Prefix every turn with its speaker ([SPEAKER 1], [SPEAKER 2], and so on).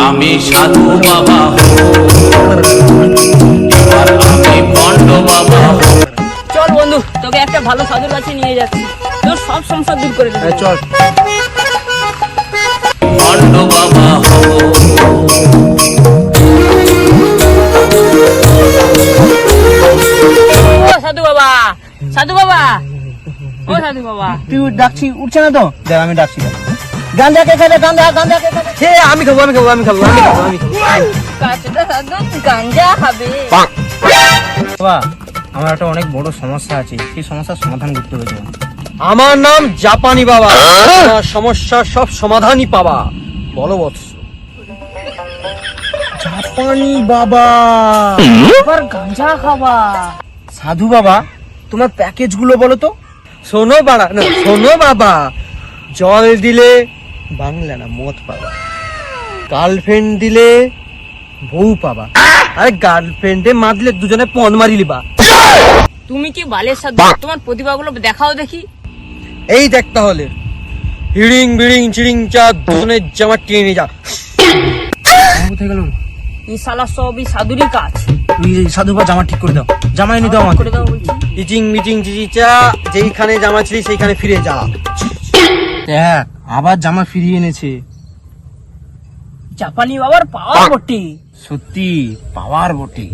[SPEAKER 1] সাধু বাবা আমি ভণ্ড বাবা
[SPEAKER 2] চল বন্ধু তোকে একটা ভালো সাধুর কাছে নিয়ে যাচ্ছি। তোর সব সমস্যা দূর করে দেবে।
[SPEAKER 3] চল।
[SPEAKER 1] ভণ্ড বাবা
[SPEAKER 2] সাধু বাবা সাধু বাবা। ও সাধু বাবা।
[SPEAKER 3] তুই ডাকছি উঠছে না তো? দেখ আমি ডাকছি গাঁজা কে খাবে গাঁজা গাঁজা কে খাবে হে আমি খাব আমি খাব আমি খাব আমি খাব আমি খাব।
[SPEAKER 2] কাছেটা খাবে
[SPEAKER 3] বাবা আমার একটা অনেক বড় সমস্যা আছে। সেই সমস্যার সমাধান করতে হবে আমার নাম জাপানি বাবা। আমার সমস্যার সব সমাধানই পাবা। বলো বৎস। জাপানি বাবা।
[SPEAKER 2] আবার গাঞ্জা খাবা।
[SPEAKER 3] সাধু বাবা তোমার প্যাকেজগুলো বলো তো। শোনো বাড়া না শোনো বাবা। জল দিলে বাংলা না মদ পাবা। গার্লফ্রেন্ড দিলে বউ পাবা। আরে গার্লফ্রেন্ডে মারলে দুজনে পন মারি লিবা।
[SPEAKER 2] তুমি কি বালের সাথে তোমার প্রতিভাগুলো দেখাও দেখি?
[SPEAKER 3] এই দেখ তাহলে। হিড়িং বিড়িং চিড়িং চা দুজনের জামা টেনে নিয়ে যা। কোথায় গেল?
[SPEAKER 2] এই শালা সবই সাধুরই কাজ।
[SPEAKER 3] তুই সাধু বা জামা ঠিক করে দাও। জামা এনে দাও আমাকে।
[SPEAKER 2] করে দাও বলছি।
[SPEAKER 3] ইচিং মিচিং চিচি চা যেইখানে জামা ছিলি সেইখানে ফিরে যা। দেখ আবার জামা ফিরিয়ে এনেছে।
[SPEAKER 2] জাপানি বাবার পাওয়ার বটে।
[SPEAKER 3] সত্যি পাওয়ার বটে।